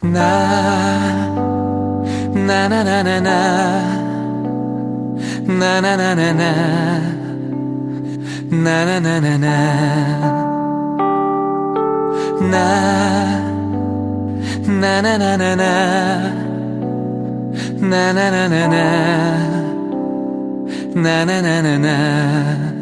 나 나나나나나 나나나나나 나나나나나 나 나나나나나 나나나나나 나나나나나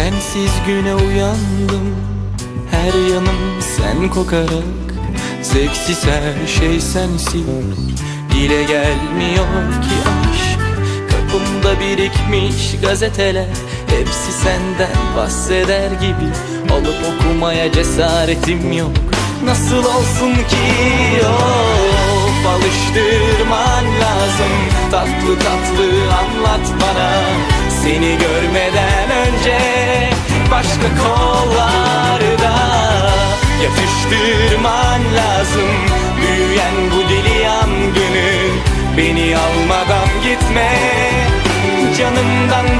Sensiz güne uyandım Her yanım sen kokarak. Zevksiz her şey sensiz Dile gelmiyor ki aşk. Kapımda birikmiş gazeteler Hepsi senden bahseder gibi. Alıp okumaya cesaretim yok Nasıl olsun ki? Of Alıştırman lazım Tatlı tatlı anlat bana. Seni görmeden Başka kollarda. Yatıştırman lazım Büyüyen bu deli yangını. Beni almadan gitme Canımdan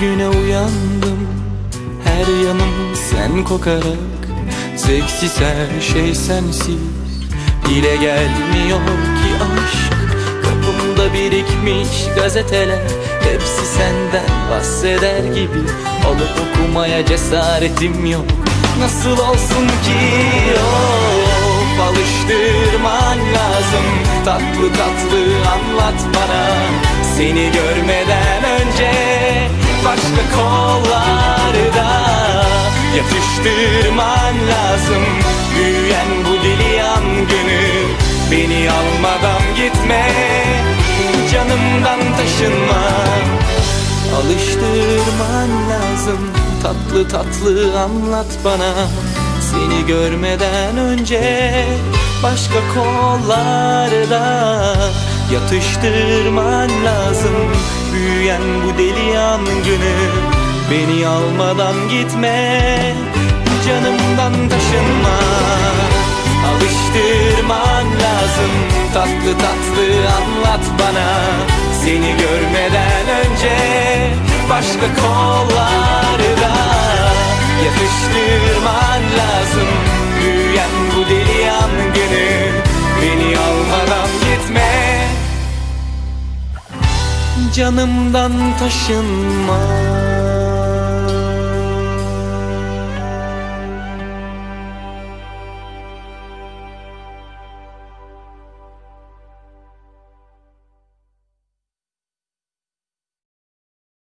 güne uyandım. Her yanım sen kokarak Zevksiz her şey sensiz. Dile gelmiyor ki aşk Kapımda birikmiş gazeteler. Hepsi senden bahseder gibi Alıp okumaya cesaretim yok. Nasıl olsun ki? Of Alıştırman lazım. Tatlı tatlı anlat bana. Seni görmeden kollarda. Yatıştırman lazım. Büyüyen bu deli yangını Beni almadan gitme. Canımdan taşınma. Alıştırman lazım. Tatlı tatlı anlat bana. Seni görmeden önce Başka kollarda Yatıştırman lazım Büyüyen bu deli yangını Beni almadan gitme Canımdan taşınma. Alıştırman lazım Tatlı tatlı anlat bana. Seni görmeden önce Başka kollarda Canımdan taşınma